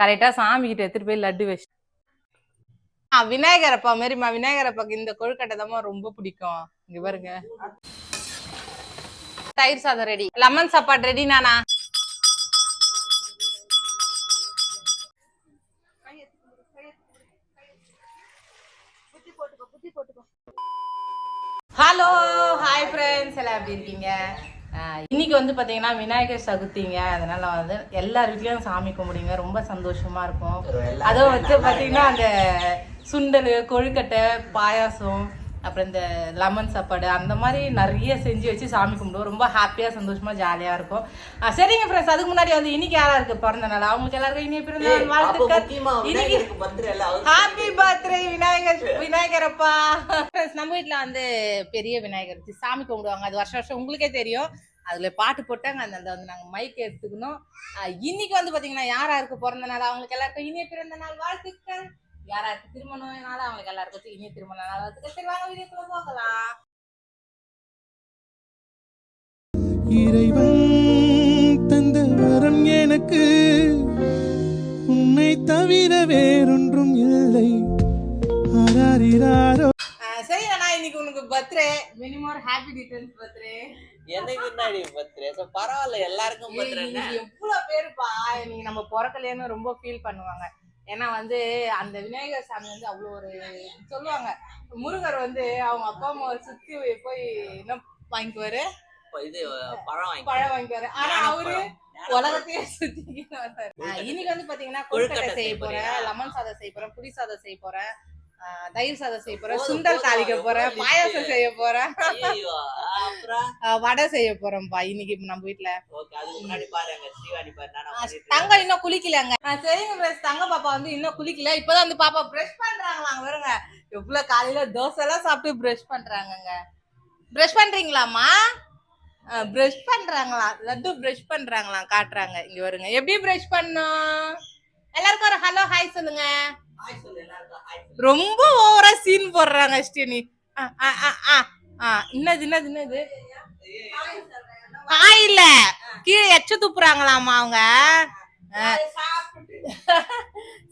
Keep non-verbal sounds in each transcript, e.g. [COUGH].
கரெக்டா சாமி கிட்ட எடுத்துட்டு போய் லட்டு வச்சு ஆ விநாயகர் அப்பா மாரிம்மா விநாயகர் அப்பாக்கு இந்த கொழுக்கட்டை தான் ரொம்ப பிடிக்கும். இங்க பாருங்க. தயிர் சாதம் ரெடி லெமன் சாப்பாடு ரெடி நானா? ஹலோ ஹாய் ஃப்ரெண்ட்ஸ் எல்லாம் எப்படி இருக்கீங்க? இன்னைக்கு வந்து பார்த்தீங்கன்னா விநாயகர் சதுர்த்திங்க. அதனால வந்து எல்லார் வீட்லயும் சாமி கும்பிடுங்க. ரொம்ப சந்தோஷமா இருக்கும். அதுவும் வந்து பார்த்தீங்கன்னா அந்த சுண்டல் கொழுக்கட்டை பாயாசம் அப்புறம் இந்த லெமன் சாப்பாடு அந்த மாதிரி நிறைய செஞ்சு வச்சு சாமி கும்பிடுவோம். ரொம்ப ஹாப்பியாக சந்தோஷமா ஜாலியாக இருக்கும். சரிங்க ஃப்ரெண்ட்ஸ் அதுக்கு முன்னாடி வந்து இன்னைக்கு யாரா இருக்கு? பிறந்த நாள். அவங்களுக்கு எல்லாருக்கும் இனிய பிறந்த நாள் வாழ்த்துக்கள். இன்னைக்கு ஹாப்பி பர்த்டே விநாயகர் விநாயகர் அப்பா நம்ம வீட்ல வந்து பெரிய விநாயகர் வச்சு சாமி கும்பிடுவாங்க. அது வருஷம் வருஷம் உங்களுக்கே தெரியும். அதுல பாட்டு போட்டாங்க. அந்த அந்த வந்து நாங்க மைக் எடுத்துக்கணும். இன்னைக்கு வந்து பாத்தீங்கன்னா யாரா இருக்கு? பிறந்த நாள். அவங்களுக்கு எல்லாருக்கும் இனிய பிறந்த நாள் வாழ்த்துக்கள். யாராருக்கு திருமணம் நாள் அவங்களுக்கு எல்லாருக்கும் இனிய திருமண நாள் வாழ்த்துக்கள். சரி வாங்க வீடியோக்குள்ள போகலாம். இறைவன் தந்த வரம் எனக்கு. உன்னை தவிர வேறொன்றும் இல்லை. சரி அண்ணா இன்னைக்கு உனக்கு birthday. Minimum happy returns birthday. எனக்கு முன்னாடி பர்த்டே. சோ பரவாயில்ல எல்லாருக்கும் பர்த்டே எவ்வளவு பேருப்பா? நீங்க நம்ம பிறக்கலையேன்னு ரொம்ப ஃபீல் பண்ணுவாங்க. ஏன்னா வந்து அந்த விநாயகர் சாமி வந்து அவ்வளோ ஒரு சொல்லுவாங்க. முருகர் வந்து அவங்க அப்பா அம்மாவை சுத்தி போய் என்ன வாங்கிக்குவாரு? இது பழம் பழம் வாங்கிக்குவாரு. ஆனா அவரு. உலகத்தையே சுத்திக்கிட்டு வந்தாரு ஆஹ் இன்னைக்கு வந்து பாத்தீங்கன்னா கொழுக்கட்டை செய்ய போறேன்? லெமன் சாதம் செய்ய போறேன் புளி சாதம் செய்ய போறேன். தயிர் சாதம் செய்ய போறேன் சுண்டல் தாளிக்க போறேன்? பாயாசம் செய்ய போறேன். வடை செய்ய போறேன்ப்பா இன்னைக்கு நம்ம பண்ணிட்டு தங்கம் இன்னும் குளிக்கலங்க. சரிங்க ஃப்ரெண்ட்ஸ் தங்க பாப்பா வந்து இன்னும் குளிக்கல இப்பதான் வந்து பாப்பா பிரஷ் பண்றாங்களாங்க வருங்க எவ்வளவு காலையில தோசை எல்லாம் சாப்பிட்டு பிரஷ் பண்றாங்கங்க. பிரஷ் பண்றீங்களாம்மா? பிரஷ் பண்றாங்களா லட்டு பிரஷ் பண்றாங்களாம் காட்டுறாங்க. இங்க வருங்க. எப்படி பிரஷ் பண்ணும்? எல்லாருக்கும் ஒரு ஹலோ ஹாய் சொல்லுங்க. ரொம்ப ஓவரா சீன் போடுறாங்க ஸ்ரீனி என்னது என்னது என்னது? ஹாய் இல்ல கீழே எச்ச துப்புறாங்களாமா அவங்க?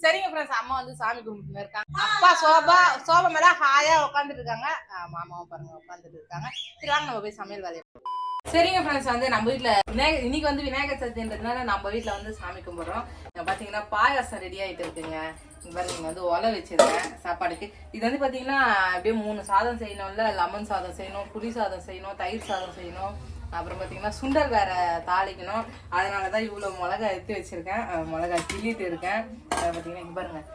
சரிங்க ஃப்ரெண்ட்ஸ் அம்மா வந்து சாமி கும்பிட்டு இருக்காங்க. அப்பா சோபா சோபா மேல ஹாயா உட்காந்துட்டு இருக்காங்க. மாமாவும் பாருங்க உட்காந்துட்டு இருக்காங்க. சரி வாங்க நம்ம போய் சமையல் வேலையை சரிங்க ஃப்ரெண்ட்ஸ் வந்து நம்ம வீட்ல விநாயகர் இன்னைக்கு வந்து விநாயகர் சதுர்த்தின்றதுனால நம்ம வீட்டில் வந்து சாமி கும்பிடுறோம். பார்த்தீங்கன்னா பாத்தீங்கன்னா பாயாசம் ரெடி ஆயிட்டு இருக்குங்க. பாருங்க வந்து ஒலை வச்சிருக்கேன் சாப்பாடுக்கு. இது வந்து பார்த்தீங்கன்னா அப்படியே மூணு சாதம் செய்யணும்ல லெமன் சாதம் செய்யணும் புளி சாதம் செய்யணும் தயிர் சாதம் செய்யணும். அப்புறம் பார்த்தீங்கன்னா சுண்டல் வேற தாளிக்கணும். அதனாலதான் இவ்வளோ மிளகா எடுத்து வச்சுருக்கேன். மிளகா கிள்ளிட்டு இருக்கேன். அதை பார்த்தீங்கன்னா இங்கே பாருங்கள்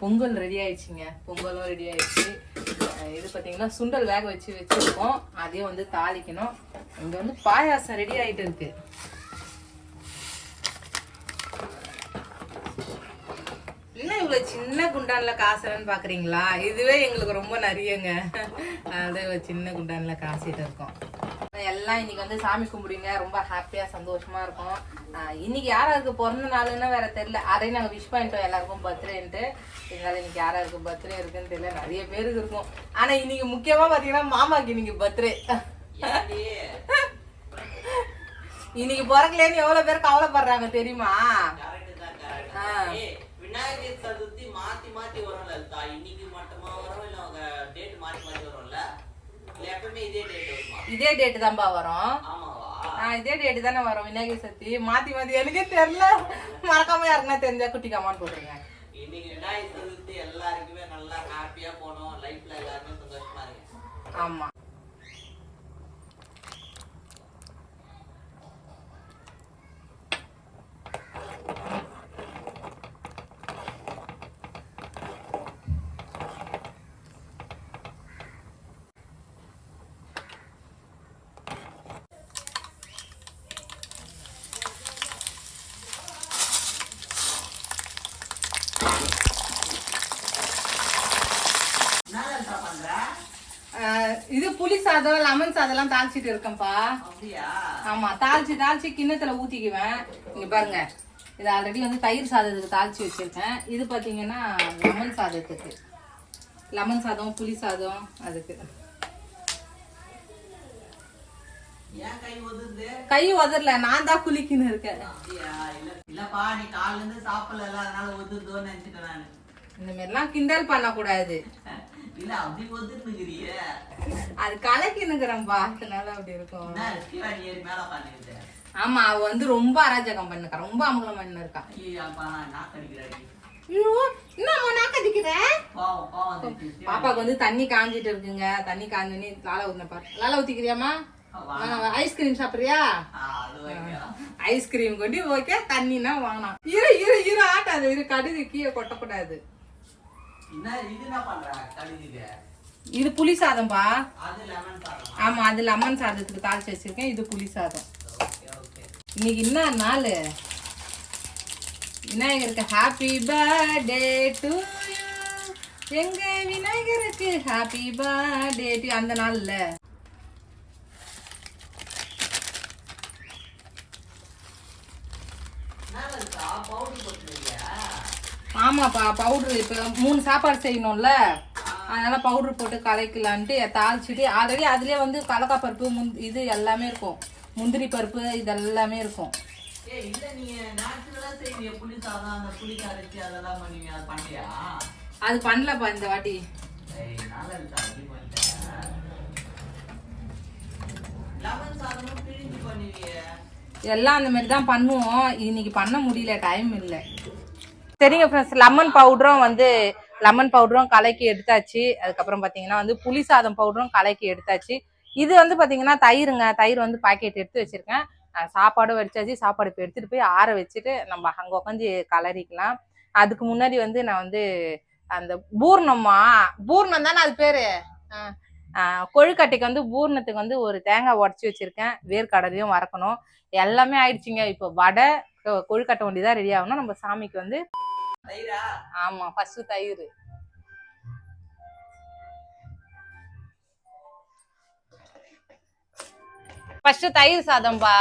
பொங்கல் ரெடி ஆயிடுச்சுங்க. பொங்கலும் ரெடி ஆயிடுச்சு. இது பார்த்தீங்கன்னா சுண்டல் வேக வச்சு வச்சுருக்கோம். அதையும் வந்து தாளிக்கணும். இங்கே வந்து பாயாசம் ரெடி ஆகிட்டு இருக்குது என்ன இவ்வளவு சின்ன குண்டான்ல காசுறன்னு பாக்குறீங்களா? இதுவே எங்களுக்கு ரொம்ப நிறையங்க அது சின்ன குண்டான்ல காசிட்டு இருக்கோம். எல்லாம் இன்னைக்கு வந்து சாமி கும்பிடுங்க. ரொம்ப ஹாப்பியா சந்தோஷமா இருக்கும். இன்னைக்கு யாராருக்கு பிறந்த நாளுன்னு வேற தெரியல. அதையும் நாங்க விஷ் பண்ணிட்டோம் எல்லாருக்கும் பர்த்டேன்ட்டு. எங்களால இன்னைக்கு யாராருக்கு பர்த்டே இருக்குன்னு தெரியல. நிறைய பேருக்கு இருக்கும். ஆனா இன்னைக்கு முக்கியமா பாத்தீங்கன்னா மாமாக்கு இன்னைக்கு பர்த்டே? இன்னைக்கு பிறக்கலேன்னு எவ்வளவு பேர் கவலைப்படுறாங்க தெரியுமா correct தான், correct ஆ. தான். ஏய், விநாயகர் சதுர்த்தி மாத்தி மாத்தி வரும்ல லலிதா? இன்னைக்கு மட்டுமா வரும்? இல்ல அவங்க டேட் மாத்தி மாத்தி வரும்ல? இல்ல எப்பவுமே இதே டேட் வருமா? இதே டேட்டு தான்ப்பா வரும். ஆமாவா? இதே டேட்டு தானே வரும் விநாயகர் சதுர்த்தி. மாத்தி மாத்தி எனக்கே தெரியல. மறக்காம யாருக்குன்னா தெரிஞ்சா குட்டி கமான் போட்டுருங்க. இன்னைக்கு விநாயகர் சதுர்த்தி எல்லாருக்குமே நல்லா ஹாப்பியா போனோம். லைஃப்ல எல்லாருமே சந்தோஷமா இருக்கு ஆமா என்ன லலிதா பண்ற ஆஹ் இது புளி சாதம் லெமன் சாதம்லாம் தாளிச்சிட்டு இருக்கேன்ப்பா. அப்படியா? ஆமா தாளிச்சு தாளிச்சு கிண்ணத்துல ஊத்திக்குவேன். இங்க பாருங்க. இது ஆல்ரெடி வந்து தயிர் சாதத்துக்கு தாளிச்சு வச்சிருக்கேன். இது பாத்தீங்கன்னா லெமன் சாதத்துக்கு. லெமன் சாதம் புளி சாதம் அதுக்கு. கை உதறல நான் தான் குளிக்கின்னு இருக்கேன். இல்லப்பா நீ காலைல இருந்து சாப்பிடல அதனால ஒதுதோன்னு நினைச்சிட்டேன் நானு. இந்த மாதிரிலாம் கிண்டல் பண்ணக்கூடாது. [LAUGHS] அது கலக்கினுக்குறேன்பா அதனால அப்படி இருக்கும். ஆமா அவ வந்து ரொம்ப அராஜகம் பண்ணிருக்கா ரொம்ப அமங்கலம் பண்ணிருக்கா. ஐயோ என்ன. பாப்பாக்கு வந்து தண்ணி காஞ்சிட்டு இருக்குங்க தண்ணி காஞ்சோடனே லால ஊத்தின பாரு. லால ஊத்திக்கிறியாமா ஐஸ்கிரீம் சாப்பிடுறியா. ஐஸ்கிரீம் கொண்டு ஓகே தண்ணினா வாங்கினான் இரு இரு இரு ஆட்டாது இரு கடுகு கீழே கொட்டக்கூடாது. இது புளி சாதம்பா? அது லெமன் சாதம்? ஆமா அது லெமன் சாதத்துக்கு தாளிச்சு வச்சிருக்கேன். இது புளி சாதம். இன்னைக்கு என்ன நாள்? விநாயகருக்கு ஹாப்பி பர்த்டே டு எங்க விநாயகருக்கு ஹாப்பி பர்த்டே டு அந்த நாள்ல என்ன இருக்கா பவுடர் போட்டுருக்கியா ஆமாப்பா பவுடர் இப்போ மூணு சாப்பாடு செய்யணும்ல. அதனால பவுடர் போட்டு கலக்கலான்ட்டு தாளிச்சிட்டு ஆல்ரெடி அதுலயே வந்து கடலக்காய் பருப்பு முந் இது எல்லாமே இருக்கும். முந்திரி பருப்பு இது எல்லாமே இருக்கும் அது பண்ணலப்பா இந்த வாட்டி. எல்லாம் அந்த மாதிரி தான் பண்ணுவோம். இன்னைக்கு பண்ண முடியல டைம் இல்லை. சரிங்க ஃப்ரெண்ட்ஸ் லெமன் பவுடரும் வந்து லெமன் பவுடரும் கலக்கி எடுத்தாச்சு. அதுக்கப்புறம் பார்த்தீங்கன்னா வந்து புளி சாதம் பவுடரும் கலக்கி எடுத்தாச்சு. இது வந்து பார்த்தீங்கன்னா தயிருங்க தயிர் வந்து பாக்கெட் எடுத்து வச்சிருக்கேன். சாப்பாடும் வடிச்சாச்சு சாப்பாடு இப்போ எடுத்துகிட்டு போய் ஆற வச்சுட்டு நம்ம அங்கே உட்காந்து கலரிக்கலாம். அதுக்கு முன்னாடி வந்து நான் வந்து அந்த பூர்ணம்மா பூர்ணம் தானே அது பேர்? கொழுக்கட்டைக்கு வந்து பூர்ணத்துக்கு வந்து ஒரு தேங்காய் உடச்சி வச்சிருக்கேன். வேர்க்கடலையும் வறக்கணும். எல்லாமே ஆயிடுச்சுங்க. இப்போ வடை கொழுக்கட்டை ஒண்டி தான் ரெடி ஆகணும். நம்ம சாமிக்கு வந்து ஆமா ஃபர்ஸ்ட் தயிர். ஃபர்ஸ்ட் தயிர் சாதம்பா.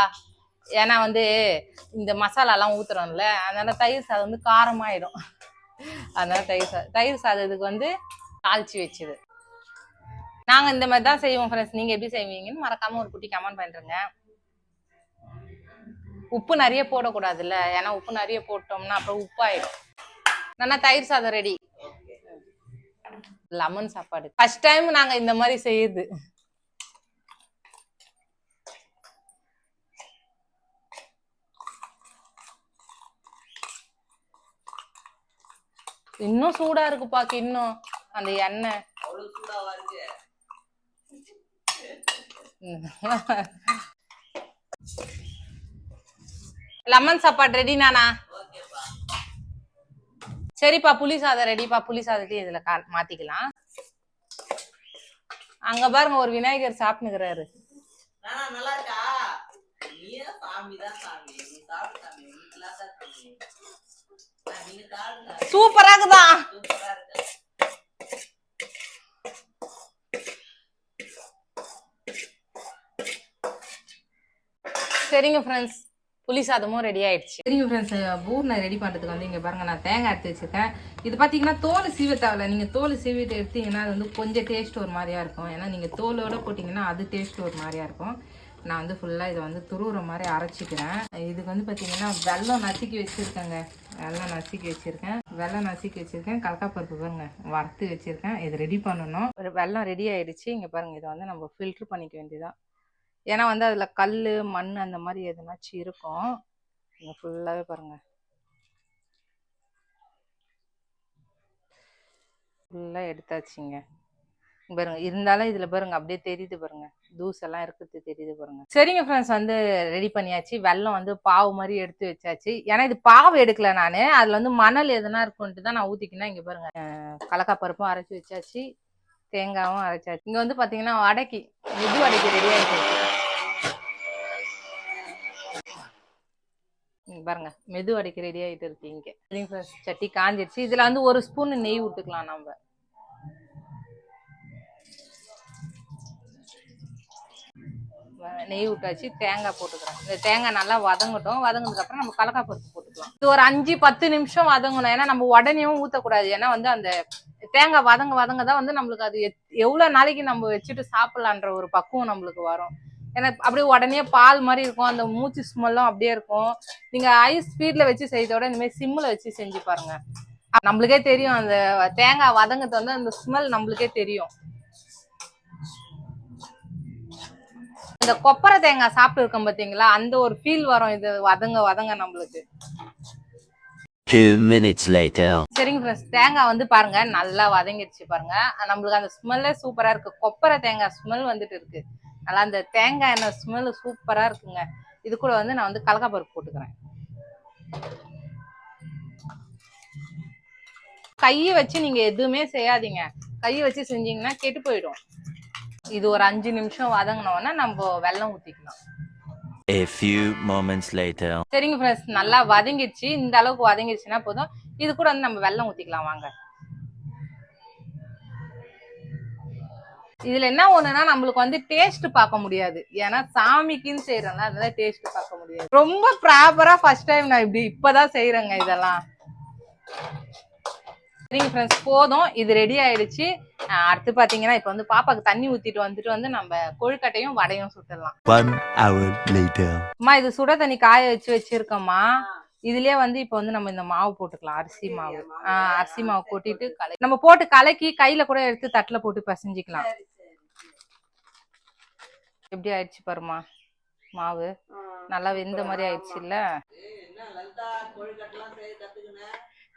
ஏன்னா வந்து இந்த மசாலாலாம் ஊத்துறோம்ல அதனால தயிர் சாதம் வந்து காரமாயிடும் அதனால தயிர் சாதம் தயிர் சாதத்துக்கு வந்து தாளிச்சு வச்சது. நாங்க இந்த மாதிரி தான் செய்வோம் ஃப்ரெண்ட்ஸ் நீங்க எப்படி செய்வீங்கன்னு மறக்காம ஒரு குட்டி கமெண்ட் பண்ணிருங்க உப்பு நிறைய போடக்கூடாதுல்ல. ஏன்னா உப்பு நிறைய போட்டோம்னா அப்புறம் உப்பாயிடும் நல்லா தயிர் சாதம் ரெடி லெமன் சாப்பாடு. ஃபர்ஸ்ட் டைம் நாங்க இந்த மாதிரி செய்யுது. இன்னும் சூடா இருக்குப்பா இன்னும். அந்த எண்ணெய். [LAUGHS] லெமன் சாப்பாடு ரெடி நானா? சரிப்பா புளி சாதம் ரெடிப்பா புளி சாதத்தையும் இதுல கா மாத்திக்கலாம். அங்க பாருங்க ஒரு விநாயகர் சாப்பிட்டுக்கிறாரு சூப்பரா இருக்குதா? சரிங்க ஃப்ரெண்ட்ஸ் புளி சாதமும் ரெடி ஆயிடுச்சு. சரிங்க ஃப்ரெண்ட்ஸ் பூர்ணை ரெடி பண்ணுறதுக்கு வந்து இங்கே பாருங்கள் நான் தேங்காய் எடுத்து வச்சுருக்கேன். இது பார்த்தீங்கன்னா தோல் சீவ தேவையில்ல நீங்கள் தோல் சீவிட்டு எடுத்தீங்கன்னா அது வந்து கொஞ்சம் டேஸ்ட் ஒரு மாதிரியா இருக்கும். ஏன்னா நீங்கள் தோலோட போட்டிங்கன்னா அது டேஸ்ட் ஒரு மாதிரியா இருக்கும். நான் வந்து ஃபுல்லாக இதை வந்து துருவுற மாதிரி அரைச்சிக்கிறேன். இதுக்கு வந்து பார்த்தீங்கன்னா வெல்லம் நசுக்கி வச்சுருக்கேங்க. வெள்ளம் நசுக்கி வச்சுருக்கேன். வெல்லம் நசுக்கி வச்சுருக்கேன். கலக்காப்பருப்பு பாருங்க வறுத்து வச்சுருக்கேன். இது ரெடி பண்ணணும். ஒரு வெல்லம் ரெடி ஆயிடுச்சு. இங்கே பாருங்கள் இதை வந்து நம்ம ஃபில்ட்ரு பண்ணிக்க வேண்டியதான் ஏன்னா வந்து அதில் கல் மண் அந்த மாதிரி எதுனாச்சும் இருக்கும். இங்கே ஃபுல்லாகவே பாருங்க. ஃபுல்லாக எடுத்தாச்சுங்க. பாருங்க இருந்தாலும் இதில் பாருங்க அப்படியே தெரியுது பாருங்க. தூசெல்லாம் இருக்குது இருக்கிறது தெரியுது பாருங்க. சரிங்க ஃப்ரெண்ட்ஸ் வந்து ரெடி பண்ணியாச்சு. வெல்லம் வந்து பாவு மாதிரி எடுத்து வச்சாச்சு. ஏன்னா இது பாவு எடுக்கல நான். அதில் வந்து மணல் எதுனா இருக்குன்ட்டு தான் நான் ஊற்றிக்கினா இங்கே பாருங்க. அஹ் பருப்பும் அரைச்சி வச்சாச்சு. தேங்காயும் அரைச்சாச்சு. இங்கே வந்து பார்த்தீங்கன்னா வடைக்கு முது வடைக்கு ரெடி ஆகிட்டு இங்க பாருங்க மெது வடைக்கு ரெடி ஆயிட்டு இருக்கு இங்கே. சரிங்க சட்டி காஞ்சிடுச்சு இதுல வந்து ஒரு ஸ்பூன் நெய் விட்டுக்கலாம் நம்ம நெய் விட்டாச்சு தேங்காய் போட்டுக்கிறோம் இந்த தேங்காய் நல்லா வதங்கட்டும். வதங்கினதுக்கு அப்புறம் நம்ம கடலக்காய் பருப்பு போட்டுக்கலாம். இது ஒரு அஞ்சு பத்து நிமிஷம் வதங்கணும். ஏன்னா நம்ம உடனேயும் ஊத்தக்கூடாது. ஏன்னா வந்து அந்த தேங்காய் வதங்க வதங்க தான் வந்து நம்மளுக்கு அது எவ்வளவு நாளைக்கு நம்ம வச்சுட்டு சாப்பிடலான்ற ஒரு பக்குவம் நம்மளுக்கு வரும். எனக்கு அப்படியே உடனே பால் மாதிரி இருக்கும். அந்த மூச்சு ஸ்மெல்லும் அப்படியே இருக்கும். நீங்க ஐஸ் ஸ்பீட்ல வச்சு செய்யறதோட இந்த மாதிரி சிம்ல வச்சு செஞ்சு பாருங்க. நம்மளுக்கே தெரியும். அந்த தேங்காய் வதங்கறது வந்து அந்த ஸ்மெல் நம்மளுக்கே தெரியும். இந்த கொப்பரை தேங்காய் சாப்பிட்டு இருக்கோம் பாத்தீங்களா? அந்த ஒரு ஃபீல் வரும். இது வதங்க வதங்க நம்மளுக்கு. சரிங்க ஃப்ரெண்ட்ஸ் தேங்காய் வந்து பாருங்க. நல்லா வதங்கிடுச்சு பாருங்க. நம்மளுக்கு அந்த ஸ்மெல்லே சூப்பரா இருக்கு. கொப்பரை தேங்காய் ஸ்மெல் வந்துட்டு இருக்கு. நல்லா அந்த தேங்காய் எண்ணெய் ஸ்மெல் சூப்பரா இருக்குங்க. இது கூட வந்து நான் வந்து கடலப்பருப்பு போட்டுக்கிறேன். கையை வச்சு நீங்க எதுவுமே செய்யாதீங்க. கையை வச்சு செஞ்சீங்கன்னா கெட்டு போயிடும். இது ஒரு அஞ்சு நிமிஷம் வதங்கினோன்னா நம்ம வெல்லம் ஊத்திக்கலாம். A few moments later. சரிங்க ஃப்ரெண்ட்ஸ் நல்லா வதங்கிடுச்சு. இந்த அளவுக்கு வதங்கிடுச்சுன்னா போதும். இது கூட வந்து நம்ம வெல்லம் ஊத்திக்கலாம் வாங்க. இதுல என்ன ஒண்ணுன்னா நம்மளுக்கு வந்து டேஸ்ட் பார்க்க முடியாது. ஏன்னா சாமிக்குன்னு செய்யறோம்ல அதனால டேஸ்ட் பார்க்க முடியாது. ரொம்ப ப்ராப்பரா ஃபர்ஸ்ட் டைம் நான் இப்படி இப்பதான் செய்யறேங்க இதெல்லாம். சரிங்க ஃப்ரெண்ட்ஸ் போதும். இது ரெடி ஆயிடுச்சு. அடுத்து பாத்தீங்கன்னா இப்ப வந்து பாப்பாக்கு தண்ணி ஊத்திட்டு வந்துட்டு வந்து நம்ம கொழுக்கட்டையும் வடையும் சுட்டுடலாம். அம்மா இது சுட தண்ணி காய வச்சு வச்சிருக்கோம்மா. இதுலயே வந்து இப்போ வந்து நம்ம இந்த மாவு போட்டுக்கலாம். அரிசி மாவு. அரிசி மாவு கொட்டிட்டு கலை நம்ம போட்டு கலக்கி கையில கூட எடுத்து தட்டுல போட்டு பிசைஞ்சிக்கலாம். எப்படி ஆயிடுச்சு பாருமா மாவு. நல்லா வெந்த மாதிரி ஆயிடுச்சு இல்ல?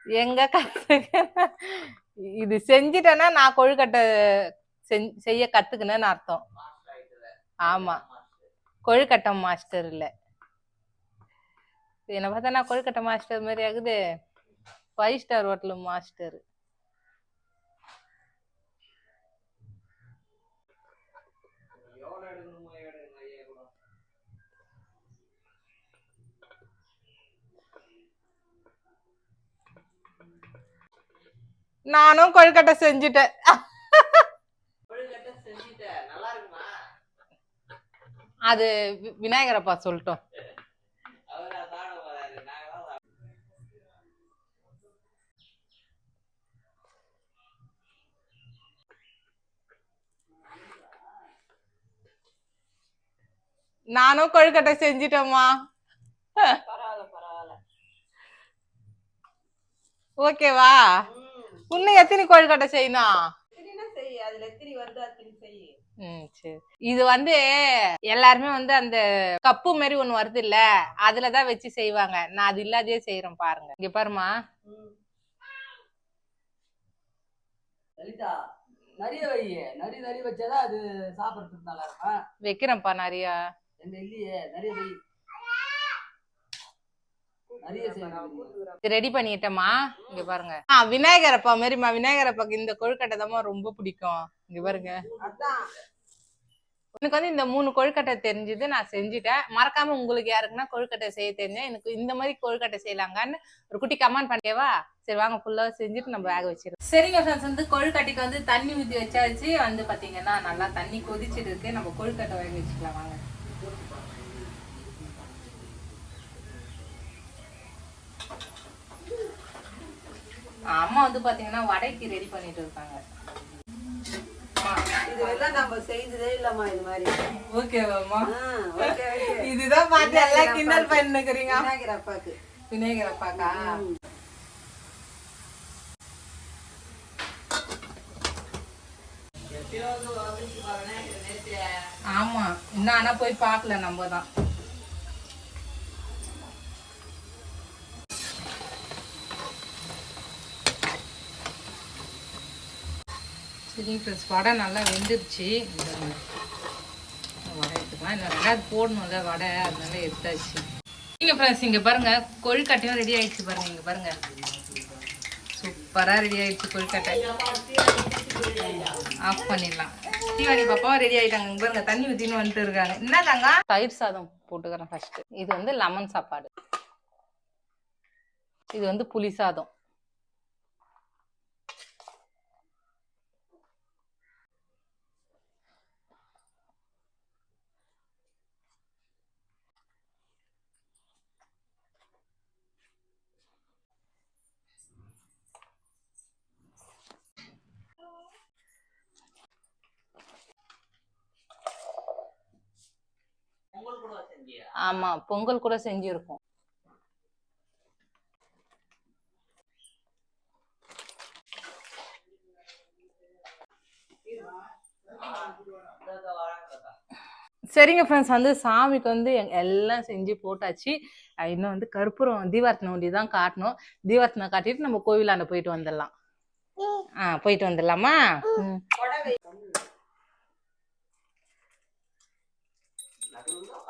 எங்க கத்துக்க? இது செஞ்சிட்டேன்னா நான் கொழுக்கட்டை செய்ய கத்துக்கினேன்னு அர்த்தம். ஆமா. கொழுக்கட்டை மாஸ்டர் இல்ல. என்ன பார்த்தா நான் கொழுக்கட்டை மாஸ்டர் மாதிரி ஆகுது. ஃபைவ் ஸ்டார் ஹோட்டல் மாஸ்டர் எவ்வளவு எடுக்கணுமோ எடுங்க ஐயா எவ்வளோ நானும் கொழுக்கட்டை செஞ்சுட்டேன். கொழுக்கட்டை செஞ்சுட்டேன் நல்லா இருக்குமா அது விநாயகரப்பா சொல்லட்டும். நானும் கொழுக்கட்டை பரவாயில்ல. ஓகேவா? இன்னும் எத்தனை கொழுக்கட்டை செய்யணும் இது வந்து எல்லாருமே வந்து அந்த கப்பு மாதிரி ஒண்ணு வருது இல்ல அதுலதான் வச்சு செய்வாங்க. நான் அது இல்லாதே செய்யறேன் பாருங்க. இங்க பாருமா நிறைய வை. நிறைய நிறைய வச்சாதான் அது சாப்பிடறதுக்கு நல்லா இருக்கும்? வைக்கிறேன்ப்பா நிறைய இல்லையே நிறைய வை. ரெடி பண்ணிட்டேம்மா. இங்க பாருங்க. ஆ விநாயகரப்பா மாதிரிமா விநாயகரப்பாக்கு இந்த கொழுக்கட்டை தான் ரொம்ப பிடிக்கும். இங்க பாருங்க. எனக்கு வந்து இந்த மூணு கொழுக்கட்டை தெரிஞ்சது நான் செஞ்சுட்டேன். மறக்காம உங்களுக்கு யாருக்குன்னா கொழுக்கட்டை செய்ய தெரிஞ்சா எனக்கு இந்த மாதிரி கொழுக்கட்டை செய்யலாங்கன்னு ஒரு குட்டி கமெண்ட் பண்ணிட்டேவா சரி வாங்க ஃபுல்லா செஞ்சுட்டு நம்ம வேக வச்சிருக்கோம் சரிங்க ஃப்ரெண்ட்ஸ் வந்து கொழுக்கட்டைக்கு வந்து தண்ணி ஊற்றி வச்சாச்சு. வந்து பாத்தீங்கன்னா நல்லா தண்ணி கொதிச்சிட்டு இருக்கு. நம்ம கொழுக்கட்டை வேக வச்சுக்கலாம். வாங்க. அம்மா வந்து பாத்தீங்கன்னா வடைக்கு ரெடி பண்ணிட்டு இருக்காங்க. இதுதான் பார்த்து எல்லாம் கிண்டல் பண்ணுக்கிறீங்க விநாயகர் அப்பாக்கு விநாயகர் அப்பாக்கா? ஆமா இன்னும் ஆனா போய் பார்க்கல நம்ம தான். சரிங்க ஃப்ரெண்ட்ஸ் வடை நல்லா வெந்துருச்சு. இந்த வடை எடுத்துக்கலாம். இன்னும் ரெண்டாவது போடணும்ல வடை அதனால எடுத்தாச்சு. நீங்கள் ஃப்ரெண்ட்ஸ் இங்கே பாருங்கள் கொழுக்கட்டையும் ரெடி ஆகிடுச்சு பாருங்கள் இங்கே பாருங்கள் சூப்பராக ரெடி ஆகிடுச்சு கொழுக்கட்டை. ஆஃப் பண்ணிடலாம். தீவாளி பாப்பாவும் ரெடி ஆகிட்டாங்க இங்கே பாருங்கள் தண்ணி ஊற்றின்னு வந்துட்டு இருக்காங்க. என்னதாங்க தயிர் சாதம் போட்டுக்கிறேன் ஃபஸ்ட்டு இது வந்து லெமன் சாப்பாடு. இது வந்து புளி சாதம். ஆமா பொங்கல் கூட செஞ்சிருக்கோம். சரிங்க ஃப்ரெண்ட்ஸ் வந்து சாமிக்கு வந்து எல்லாம் செஞ்சு போட்டாச்சு. இன்னும் வந்து கற்பூரம் தீபார்த்தனை ஒண்டி தான் காட்டணும். தீபார்த்தனை காட்டிட்டு நம்ம கோவிலாண்ட போயிட்டு வந்துடலாம். ஆ போயிட்டு வந்துடலாமா?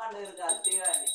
ம். நடுவுல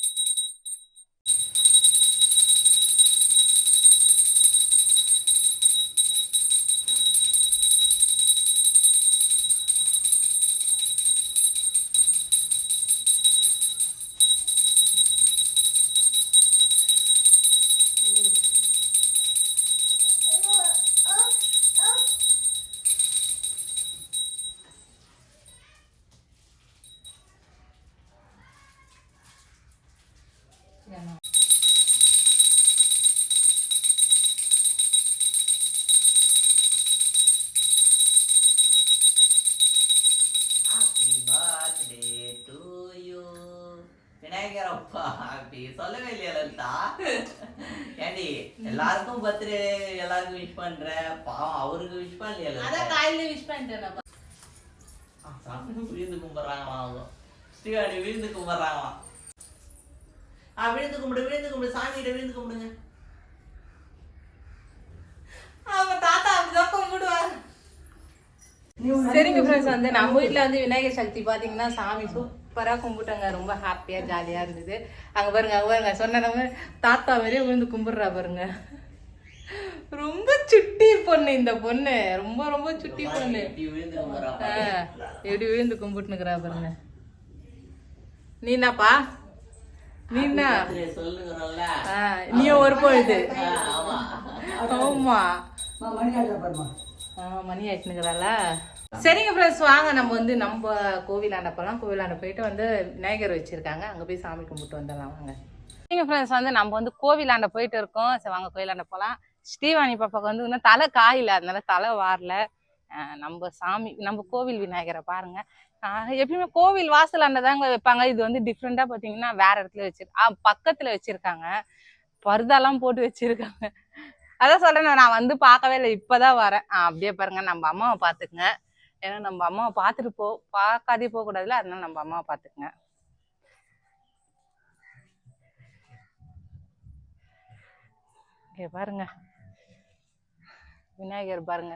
எல்லாருக்கும் பர்த்டே எல்லாருக்கும் விஷ் பண்ற. பாவம் அவருக்கு விஷ் பண்ணலையா லலிதா காலையில விஷ் பண்ணிட்டேன் விழுந்து கும்பிட்றாங்களாம் அவங்க. ஸ்ரீவாணி விழுந்து கும்பிட்றாங்களாம் ஆ விழுந்து கும்பிடு விழுந்து கும்பிடு சாமிகிட்ட விழுந்து கும்பிடுங்க. அவ தாத்தா அப்படிதான் கும்பிடுவாரு. சரிங்க ஃப்ரெண்ட்ஸ் வந்து நம்ம வீட்டில் வந்து விநாயகர் சக்தி பார்த்தீங்கன்னா சாமி சூப்பராக கும்பிட்டாங்க. ரொம்ப ஹாப்பியாக ஜாலியாக இருந்தது. அங்கே பாருங்க அங்கே பாருங்க. சொன்னவங்க தாத்தா வரையும் விழுந்து கும்பிடுறா பாருங்க. ரொம்ப சுட்டி பொண்ணு இந்த பொண்ணு. ரொம்ப ரொம்ப சுட்டி பொண்ணு. எப்படி விழுந்து கும்பிட்டுனுக்குறா பாருங்க. நீ என்னப்பா நீ ஒரு பொழுது. ஆமா. மணி ஆயிட்டுனுக்குறாள? சரிங்க ஃப்ரெண்ட்ஸ் வாங்க. நம்ம வந்து நம்ம கோவிலாண்ட போகலாம் கோவிலாண்ட போயிட்டு வந்து விநாயகர் வச்சிருக்காங்க. அங்கே போய் சாமி கும்பிட்டு வந்துடலாம். வாங்க. சரிங்க ஃப்ரெண்ட்ஸ் வந்து நம்ம வந்து கோவிலாண்ட போயிட்டு இருக்கோம். சரி வாங்க கோவிலாண்ட போகலாம் ஸ்ரீவாணி பாப்பாவுக்கு வந்து இன்னும் தலை காயில அதனால தலை வாரல. நம்ம சாமி நம்ம கோவில் விநாயகரை பாருங்க. எப்பயுமே கோவில் வாசலாண்ட தாங்க வைப்பாங்க. இது வந்து டிஃப்ரெண்டா பாத்தீங்கன்னா வேற இடத்துல வச்சிரு பக்கத்துல வச்சிருக்காங்க. பர்தாலாம் போட்டு வச்சிருக்காங்க. அதான் சொல்றேன் நான் வந்து பார்க்கவே இல்லை. இப்பதான் வரேன். ஆ, அப்படியே பாருங்க. நம்ம அம்மாவை பார்த்துக்குங்க. ஏன்னா நம்ம அம்மாவை பார்த்துட்டு போ பார்க்காதே போக கூடாதுல அதனால நம்ம அம்மாவை பார்த்துக்குங்க. இங்கே பாருங்க. விநாயகர் பாருங்க.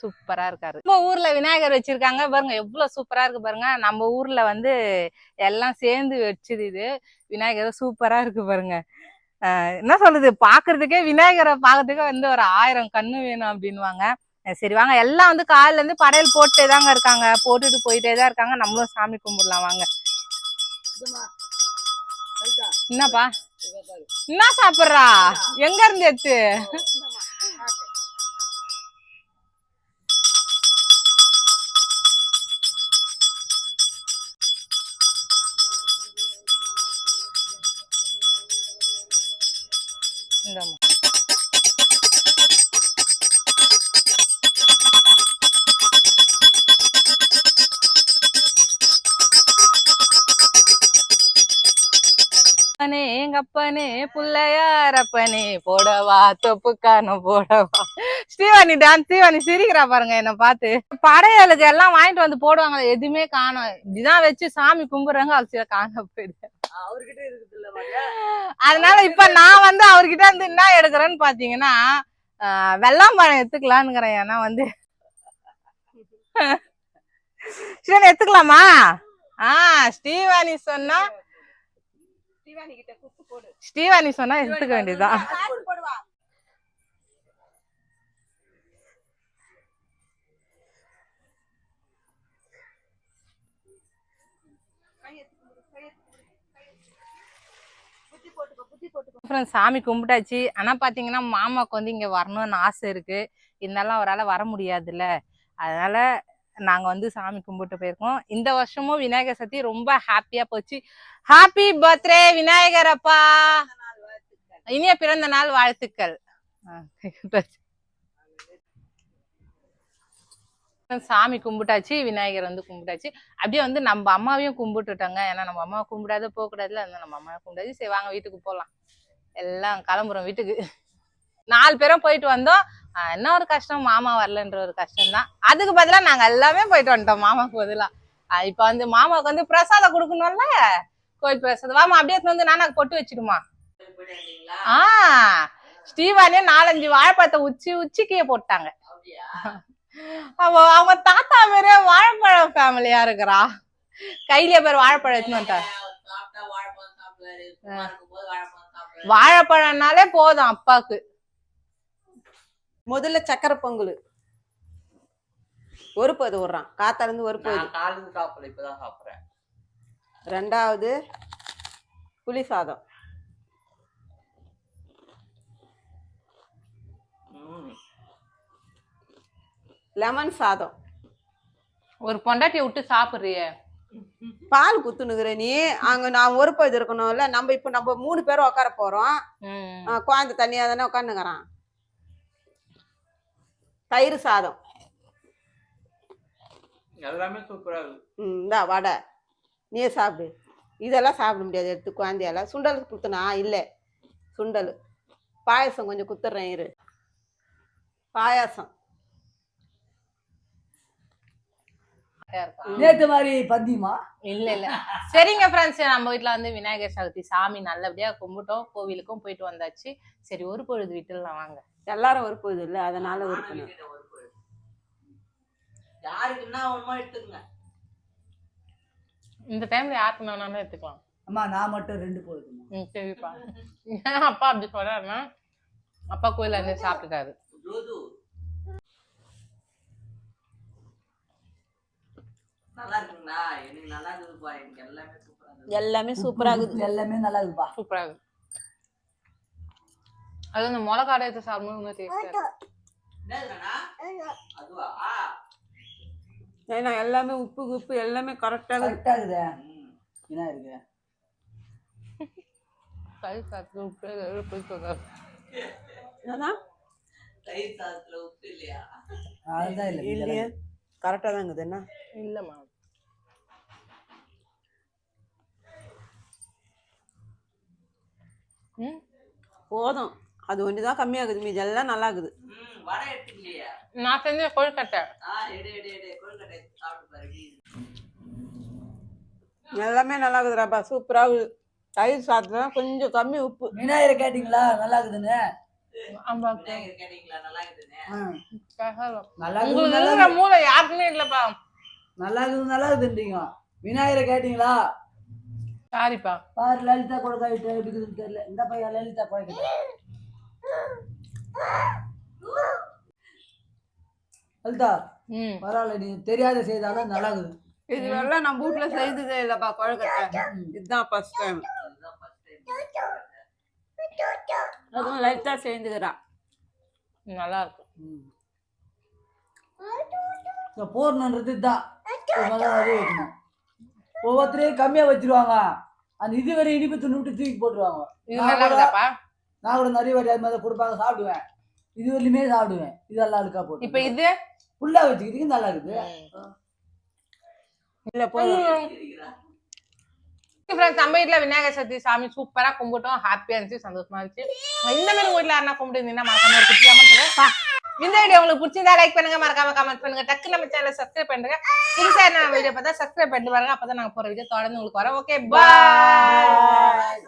சூப்பரா இருக்காரு. நம்ம ஊர்ல விநாயகர் வச்சிருக்காங்க பாருங்க. எவ்வளவு சூப்பரா இருக்கு பாருங்க. நம்ம ஊர்ல வந்து எல்லாம் சேர்ந்து வச்சது இது. விநாயகர் சூப்பரா இருக்கு பாருங்க. என்ன சொல்றது? பாக்குறதுக்கே விநாயகரை பார்க்கறதுக்கே வந்து ஒரு ஆயிரம் கண்ணு வேணும் அப்படின்வாங்க சரி வாங்க. எல்லாம் வந்து காலில இருந்து படையல் போட்டுட்டே தாங்க இருக்காங்க. போட்டுட்டு போயிட்டே தான் இருக்காங்க. நம்மளும் சாமி கும்பிடலாம் வாங்க. என்னப்பா? என்ன சாப்பிடுறா? எங்க இருந்து எடுத்து? இந்தாம்மா. அப்பனே எங்க அப்பனே புள்ளையாரப்பனே போடவா தொப்புக்கான போடவா ஸ்ரீவாணி டான்ஸ் ஸ்ரீவாணி சிரிக்கிறா பாருங்க என்ன பார்த்து. படையலுக்கு எல்லாம் வாங்கிட்டு வந்து போடுவாங்க எதுவுமே காணும். இப்படிதான் வச்சு சாமி கும்பிடுறாங்க அது சில காண போயிடுது. அவர்கிட்ட இருக்குது. அதனால இப்ப நான் வந்து அவர்கிட்ட இருந்து என்ன எடுக்கிறேன்னு பாத்தீங்கன்னா ஆஹ் வெள்ளாம்பழம் எடுத்துக்கலான்னுங்கிறேன் ஏன்னா வந்து ஸ்ரீவாணி எடுத்துக்கலாமா? ஆ ஸ்ரீவாணி சொன்னா ஸ்ரீவாணி சொன்னா எடுத்துக்க வேண்டியதுதான். அப்புறம் சாமி கும்பிட்டாச்சு. ஆனா பாத்தீங்கன்னா மாமாக்கு வந்து இங்க வரணும்னு ஆசை இருக்கு. இருந்தாலும் அவரால் வர முடியாதுல்ல. அதனால நாங்க வந்து சாமி கும்பிட்டு போயிருக்கோம். இந்த வருஷமும் விநாயகர் சதுர்த்தி ரொம்ப ஹாப்பியா போச்சு. ஹாப்பி பர்த்டே விநாயகர் அப்பா. இனிய பிறந்த நாள் வாழ்த்துக்கள். ஆ, [LAUGHS] சாமி கும்பிட்டாச்சு விநாயகர் வந்து கும்பிட்டாச்சு. அப்படியே வந்து நம்ம அம்மாவையும் கும்பிட்டுட்டாங்க. ஏன்னா நம்ம அம்மாவை கும்பிடாத போகக்கூடாதுல அதனால நம்ம அம்மாவை கும்பிடாச்சு சரி வாங்க வீட்டுக்கு போகலாம் எல்லாம் கிளம்புறோம் வீட்டுக்கு. நாலு பேரும் போயிட்டு வந்தோம். என்ன ஒரு கஷ்டம்? மாமா வரலன்ற ஒரு கஷ்டம் தான் அதுக்கு பதிலாக நாங்கள் எல்லாமே போயிட்டு வந்துட்டோம் மாமாவுக்கு பதிலாக இப்போ வந்து மாமாவுக்கு வந்து பிரசாதம் கொடுக்கணும்ல? கோயில் பிரசாதம். வாமா அப்படியே எடுத்துன்னு வந்து நானாக்கு பொட்டு வச்சிடுமா? ஆ ஸ்ரீவானே நாலஞ்சு வாழைப்பழத்தை உச்சி உச்சிக்கையே போட்டாங்க. அப்படியா? அவ அவங்க தாத்தா பேரே வாழைப்பழம் ஃபேமிலியா இருக்கிறா. கையிலே பேர் வாழைப்பழம் எடுத்துன்னு வந்துட்டார். வாழைப்பழம்னாலே போதும் அப்பாக்கு. முதல்ல சக்கரை பொங்கல். ஒரு பது விடுறான். காத்தால இருந்து ஒரு பது. காலையில சாப்பிடல, இப்பதான் சாப்பிடுறேன். ரெண்டாவது புளி சாதம். லெமன் சாதம். ஒரு பொண்டாட்டியை விட்டு சாப்பிடுறியே? பால் குத்துனுக்குற நீ. அங்க நான் ஒரு பது இருக்கணும்ல. நம்ம இப்ப நம்ம மூணு பேரும் உட்கார போறோம். குழந்தை தனியா தானே உட்காந்துக்கிறான் தயிர் சாதம். எல்லாமே சூப்பரா இருக்கு. ம் இந்தா வடை. நீயே சாப்பிடு. இதெல்லாம் சாப்பிட முடியாது. எடுத்து குழந்தையால. சுண்டல் குத்துனா இல்லை. சுண்டல். பாயாசம் கொஞ்சம் குத்துறேன் இரு. பாயாசம். நேத்து மாதிரி பந்தியமா? இல்ல இல்ல. சரிங்க ஃப்ரெண்ட்ஸ் நம்ம வீட்ல வந்து விநாயகர் சதுர்த்தி சாமி நல்லபடியா கும்பிட்டோம். கோவிலுக்கும் போயிட்டு வந்தாச்சு. சரி ஒரு பொழுது விட்டுலாம் வாங்க. எல்லாரும் விருப்பம் இல்லை அதனால வீட்டுல ஒரு பொருள். யாருக்கு என்ன ஒண்ணுமோ எடுத்துக்கங்க. இந்த டைம்ல யாருக்கு வேணாலும் எடுத்துக்கலாம். அம்மா நான் மட்டும் ரெண்டு போதுமா ம் சரிப்பா. அப்பா அப்படி சொல்றாருன்னா அப்பா கோயில்ல இருந்து சாப்பிட்டுக்காரு ஜோது நல்லா இருக்குங்களா எனக்கு நல்லா இருக்குதுப்பா எனக்கு எல்லாமே சூப்பரா இருக்கு எல்லாமே சூப்பராக இருக்குது. எல்லாமே நல்லா இருக்குப்பா சூப்பரா இருக்கு அது அந்த மிளகாடை எடுத்து சாப்பிடும்போது இன்னும் டேஸ்டா ஏன்னா எல்லாமே உப்பு உப்பு எல்லாமே கரெக்டாக கரெக்டா இருக்குதே. ம். என்ன இருக்கு? கை சாப்பிட்டு உப்பு போய் சொல்றாரு தயிர் சாதத்துல உப்பு இல்லையா? அதுதான் இல்லை இல்லையே. கரெக்டாக தான் இருக்குது. என்ன? இல்லம்மா. ம். போதும். அது ஒன்று தான் கம்மியாகுது. மீதி எல்லாம் நல்லா இருக்குது ம் வடை எடுத்துக்கலையா. நான் செஞ்ச கொழுக்கட்டை. எல்லாமே நல்லா இருக்குதுடாப்பா சூப்பராக இருக்குது. தயிர் சாதம் கொஞ்சம் கம்மி உப்பு. விநாயகரை கேட்டிங்களா? நல்லா இருக்குதுன்னு மூளை யாருக்குமே இல்லப்பா. நல்லா இருக்குது நல்லா இருக்குன்றீங்க விநாயகரை கேட்டிங்களா? சாரிப்பா பாரு லலிதா குழக்காயிட்டு எப்படி இருக்குதுன்னு தெரியல. இந்த பையன் லலிதா குழக்கிட்ட லலிதா ம். பரவாயில்ல நீ தெரியாத செய்தாலும் நல்லா இருக்குது இது எல்லாம் நம்ம வீட்டில் செய்ததே இல்லைப்பா கொழுக்கட்டை இதுதான் ஃபர்ஸ்ட் டைம். அதுவும் லைட்டாக செஞ்சுக்கிறான் நல்லா இருக்கு இந்த போர்ணுன்றது இதுதான் ஒவ்வொருத்தரையும் கம்மியாக வச்சிருவாங்க. அந்த இது வரை இனிப்பு துணி விட்டு தூக்கி போட்டுருவாங்க. இது நான் நல்லா கூட- நிறைய வாட்டி அது மாதிரி கொடுப்பாங்க சாப்பிடுவேன். இது வரலையுமே சாப்பிடுவேன். இதெல்லாம் அழுக்கா போட்டு. இப்ப இது? ஃபுல்லா வச்சுக்கிறதுக்கு நல்லா இருக்குது. இல்லை. ஃப்ரெண்ட்ஸ் நம்ம வீட்ல விநாயகர் சதுர்த்தி சாமி சூப்பரா கும்பிட்டோம். ஹாப்பியா இருந்துச்சு சந்தோஷமா இருந்துச்சு. இந்த மாதிரி உங்க வீட்ல யாரா கும்பிட்டு மறக்காம இந்த வீடியோ உங்களுக்கு பிடிச்சிருந்தா லைக் பண்ணுங்க மறக்காம கமெண்ட் பண்ணுங்க. டக்கு நம்ம சேனலை சப்ஸ்கிரைப் பண்ணுங்க புதுசா என்ன வீடியோ பார்த்தா சப்ஸ்கிரைப் பண்ணிட்டு பாருங்க அப்பதான் நாங்க போற வீடியோ தொடர்ந்து உங்களுக்கு வரோம். Okay bye